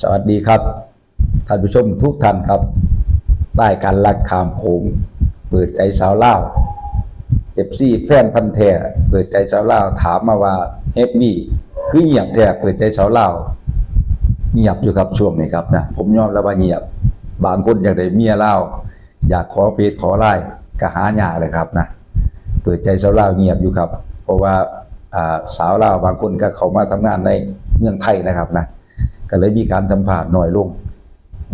สวัสดีครับ ท่านผู้ชมทุกท่านครับได้การลักขามโขงเปิดใจสาวเล่าเอฟซีแฟนพันธ์แท้เปิดใจสาวเล่าถามมาว่าเฮฟบี้คือเงียบแท้เปิดใจสาวเล่าเงียบอยู่ครับช่วงนี้ครับนะผมยอมรับว่าเงียบ บางคนอยากได้เมียเล่าอยากขอเฟซขอไลน์ก็หาหยาเลยครับนะเปิดใจสาวเล่าเงียบอยู่ครับ เพราะว่าสาวเล่าบางคนก็เขามาทำงานในเมืองไทยนะครับนะ ก็เลยมีการสัมผัสหน่อยลง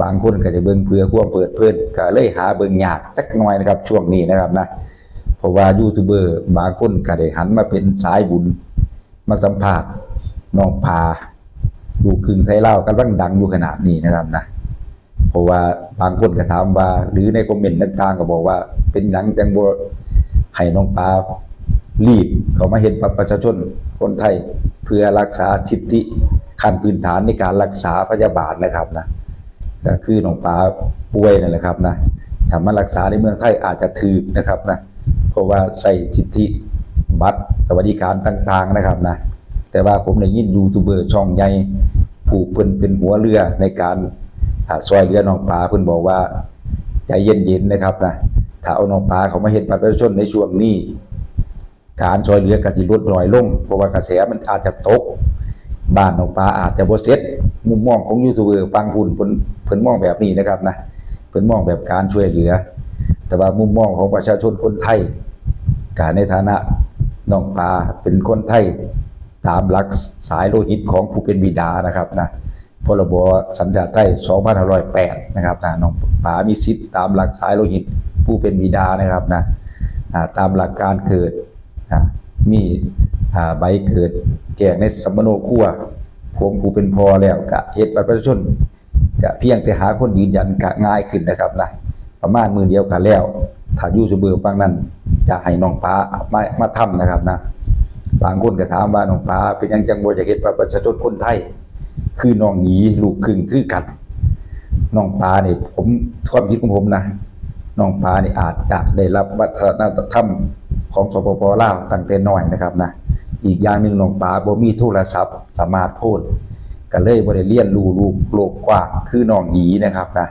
บางคนก็จะเบิ่งเพื่อความเปิดเพื่อนก็เลยหาเบิ่งยากจักหน่อยนะครับ ช่วงนี้นะครับนะเพราะว่ายูทูบเบอร์บางคนก็ได้หันมาเป็นสายบุญ มาสัมผัสน้องพาลูกครึ่งไทยลาวกำลังดังอยู่ขนาดนี้นะครับนะเพราะว่าบางคนก็ถามว่า หรือในคอมเมนต์ต่างๆก็บอกว่า เป็นหนังแตงโมให้น้องปลารีบเขามาเห็นบัตรประชาชนคนไทย เพื่อรักษาสิทธิ ขั้นพื้นฐานในการรักษาพยาบาลนะครับนะก็คือน้องปลาป่วยนั่นแหละครับนะถ้ามารักษาในเมืองไทยอาจจะถือนะครับนะเพราะว่าใส่สิทธิบัตรสวัสดิการต่างๆนะครับนะแต่ว่าผมได้ยินยูทูบเบอร์ช่องใหญ่ผูกเพิ่นเป็นหัวเรือในการอ่าซอยเรือน้องปลาเพิ่นบอกว่าใจเย็นๆนะครับนะถ้าเอาน้องปลาเขามาเฮ็ดบัตรประชาชนในช่วงนี้การซอยเรือกะสิลดน้อยลงเพราะว่ากระแสมันอาจจะตก บ้านน้องปลาอาจจะบ่เสร็จมุมมองของยูทูบเบอร์ฟังพุ่นเพิ่นเพิ่นมองแบบนี้นะครับนะเพิ่นมองแบบการช่วยเหลือ แต่ว่ามุมมองของประชาชนคนไทยการในฐานะน้องปลาเป็นคนไทยตามหลักสายโลหิตของผู้เป็นบิดานะครับนะพรบสัญชาติไทย2508นะครับนะน้องป๋ามีสิทธิ์ตามหลักสายโลหิตผู้เป็นบิดานะครับนะตามหลักการเกิดมี่าใบเกิดแก่ในสมโนครัวผมผู้เป็นพอแล้วกะเฮ็ดบัตรประชาชนกะเพียงแต่หาคนยืนยันกะง่ายขึ้นนะครับนะประมาณมือเดียวกันแล้วถ้ายูทูบเบอร์ฟังนั้น จะให้น้องป๋ามามาทำนะครับนะบางคนก็ถามว่าน้องปลาเป็นยังจังบ่อยากเฮ็ดบัตรประชาชนคนไทย คือน้องหยีลูกครึ่งคือกันน้องปลานี่ผมความคิดของผมนะน้องปลานี่อาจจะได้รับวัฒนธรรมของสปปลาวตั้งแต่น้อยนะครับนะ อีกอย่างหนึ่งน้องปลาบ่มีโทรศัพท์ สมาร์ทโฟนก็เลยบ่ได้เรียนรู้ลูกโลกกว้างคือน้องหยีนะครับนะ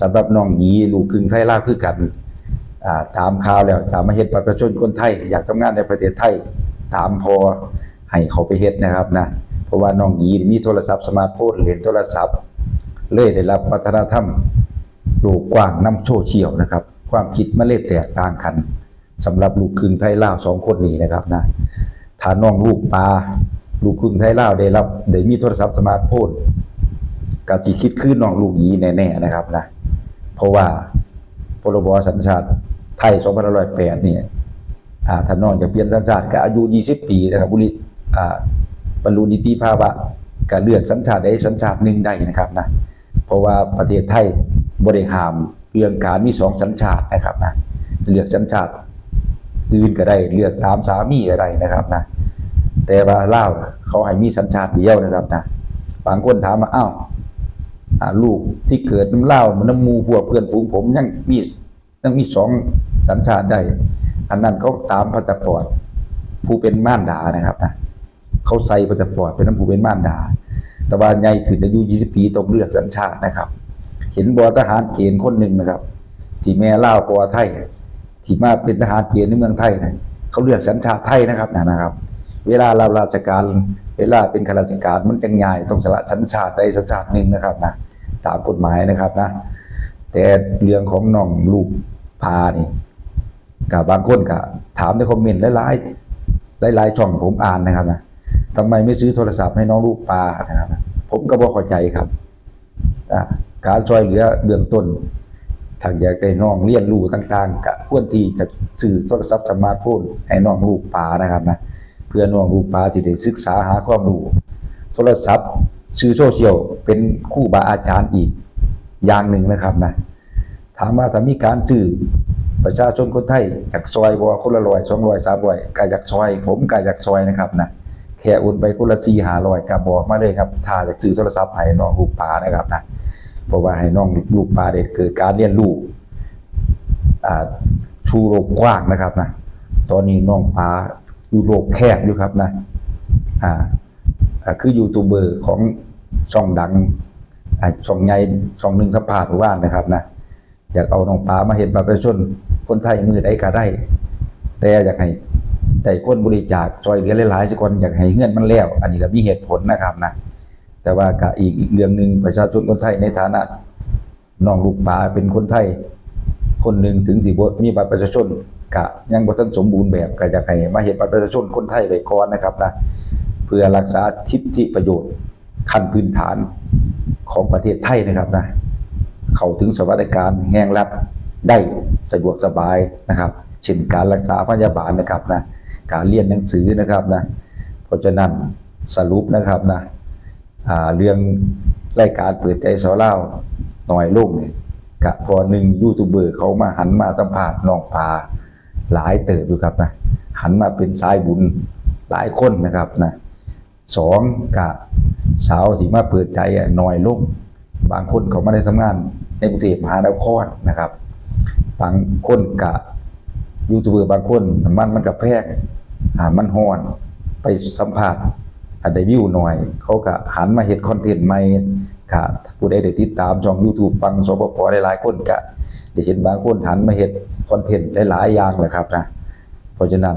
สำหรับน้องหยีลูกครึ่งไทยลาวคือกันอ่าถามข่าวแล้วถามมาเฮ็ดประชาชนคนไทย อยากทำงานในประเทศไทย ถามพอให้เขาไปเฮ็ดนะครับนะเพราะว่าน้องหยีมีโทรศัพท์สมาร์ทโฟนเรียนโทรศัพท์ เลยได้รับวัฒนธรรมโลกกว้างน้ำโซเชียลนะครับ ความคิดมันเลยแตกต่างกันสำหรับลูกครึ่งไทยลาวสองคนนี้นะครับนะ ถ้าน้องลูกปลาลูกครึ่งไทยลาวได้รับได้มีโทรศัพท์สมาร์ทโฟนก็สิคิดคือน้องลูกยีแน่ๆนะครับนะเพราะว่าพรบสัญชาติไทย2508เนี่ยอ่าท่านน้องจะเปลี่ยนสัญชาติก็อายุ 20 ปีนะครับบุริอ่าบรรลุนิติภาวะก็เลือกสัญชาติใดสัญชาติหนึ่งได้นะครับนะเพราะว่าประเทศไทยบริหามเรื่องการมีสองสัญชาตินะครับนะเลือกสัญชาติ อื่นก็ได้เลือกตามสามีก็ได้นะครับนะแต่ว่าลาวน่ะเขาให้มีสัญชาติเดียวนะครับนะบางคนถามมาอ้าวลูกที่เกิดน้ำเล่ามันน้ำมูพวกเพื่อนฝูงผมยังมียังมีสองสัญชาติได้ อันนั้นเขาตามพาสปอร์ตผู้เป็นม่านดานะครับนะเขาใส่พาสปอร์ตเป็นน้ำผู้เป็นม่านดา แต่ว่าใหญ่ขึ้นอายุ20ปีต้องเลือกสัญชาตินะครับ เห็นบอทหารเกณฑ์คนหนึ่งนะครับ ที่แม่เล่าปอไทย ที่มาเป็นทหารเกณฑ์ในเมืองไทยนะเขาเลือกสัญชาติไทยนะครับนะนะครับ เวลาเราราชการเวลาเป็นข้าราชการมันจังง่ายต้องสละสัญชาติใดสัญชาติหนึ่งนะครับนะตามกฎหมายนะครับนะ แต่เรื่องของน้องลูกพานี่กับบางคนก็ถามในคอมเมนต์หลายๆหลายๆช่องผมอ่านนะครับนะทำไมไม่ซื้อโทรศัพท์ให้น้องลูกปลานะครับ ผมก็บ่เข้าใจครับ การช่วยเหลือเบื้องต้น ถ้าอยากได้น้องเรียนรู้ต่างๆก็ควรที่จะซื้อโทรศัพท์สมาร์ทโฟนให้น้องลูกปลานะครับนะเพื่อน้องลูกปลาสิได้ศึกษาหาความรู้โทรศัพท์สื่อโซเชียลเป็นคู่บาอาจารย์อีกอย่างหนึ่งนะครับนะถามว่าถ้ามีการซื้อประชาชนคนไทยจากซอยบ่คนละร้อยสองร้อยสามร้อยก็อยากซอย ผมก็อยากซอยนะครับนะแค่โอนไปคนละสี่หาร้อยก็บบอกมาเลยครับถ้าอยากซื้อโทรศัพท์ให้น้องลูกปลานะครับนะ เพราะว่าให้น้องลูกปลาได้เกิดการเรียนรู้อ่าชูโลกกว้างนะครับนะตอนนี้น้องปลาอยู่โลกแคบอยู่ครับนะอ่าคือยูทูบเบอร์ของช่องดังช่องใหญ่ช่องหนึ่งสัมภาษณ์ว่างนะครับนะอยากเอาน้องปลามาเห็นบัตรประชาชนคนไทยมือใดก็ได้ แต่อยากให้ได้คนบริจาคช่วยเหลือหลายๆสักคนอยากให้เงื่อนมันแล้ว อันนี้ก็มีเหตุผลนะครับนะ แต่ว่าก็อีกเรื่องหนึ่งประชาชนคนไทยในฐานะน้องลูกปลาเป็นคนไทย คนหนึ่งถึงสิบมีบัตรประชาชนกะยังบ่ทันสมบูรณ์แบบก็อยากให้มาเห็นบัตรประชาชนคนไทยไว้ก่อนนะครับนะเพื่อรักษาสิทธิประโยชน์ขั้นพื้นฐานของประเทศไทยนะครับนะเข้าถึงสวัสดิการแห่งรัฐได้สะดวกสบายนะครับ เช่นการรักษาพยาบาลนะครับนะการเรียนหนังสือนะครับนะเพราะฉะนั้นสรุปนะครับนะ เรื่องรายการเปิดใจสาวเล่าหน่อยลงเนี่ยกะพอหนึ่งยูทูบเบอร์เขามาหันมาสัมภาษณ์น้องปลาหลายเติบอยู่ครับนะหันมาเป็นสายบุญหลายคนนะครับนะสองกะสาวสีมาเปิดใจอะน้อยลงบางคนเขาไม่ได้ทำงานในกรุงเทพมหานครนะครับ บางคนกะยูทูบเบอร์บางคนมันมันกับแพงอ่ามันฮ้อนไปสัมภา ษณ์อันได้วิวหน่อย เขาก็หันมาเฮ็ดคอนเทนต์ใหม่ค่ะผู้ใดได้ติดตามช่อง YouTube ฟังสปปหลายๆคนก็ได้เห็นบางคนหันมาเฮ็ดคอนเทนต์หลายๆอย่างแหละครับนะเพราะฉะนั้น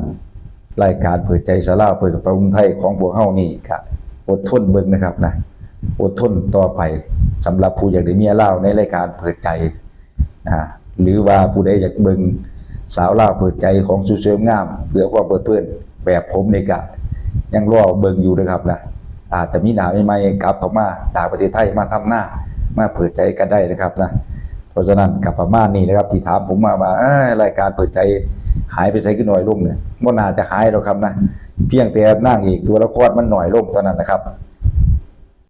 รายการเปิดใจสาราเปิดกับประมุไทยของพวกเฮานี่ก็อดทนเบิ่งนะครับนะอดทนต่อไปสำหรับผู้อยากได้เมียเล่าในรายการเปิดใจนะหรือว่าผู้ใดอยากเบิ่งสาวเล่าเปิดใจของสุเสริมงามเพื่อความเปิดเพื่อนแบบผมนี่ก็ ยังรอเบิงอยู่นะครับนะอาจจะมีหนาใหม่ๆกลับเข้ามาจากประเทศไทยมาทำหน้ามาเปิดใจกันได้นะครับนะเพราะฉะนั้นกับประมาณนี้นะครับที่ถามผมมาว่ารายการเปิดใจหายไปใช่ขึ้นหน่อยลงเนี่ยบ่น่าจะหายหรอกครับนะเพียงแต่นั่งอีกตัวละครมันหน่อยลงเท่านั้นนะครับ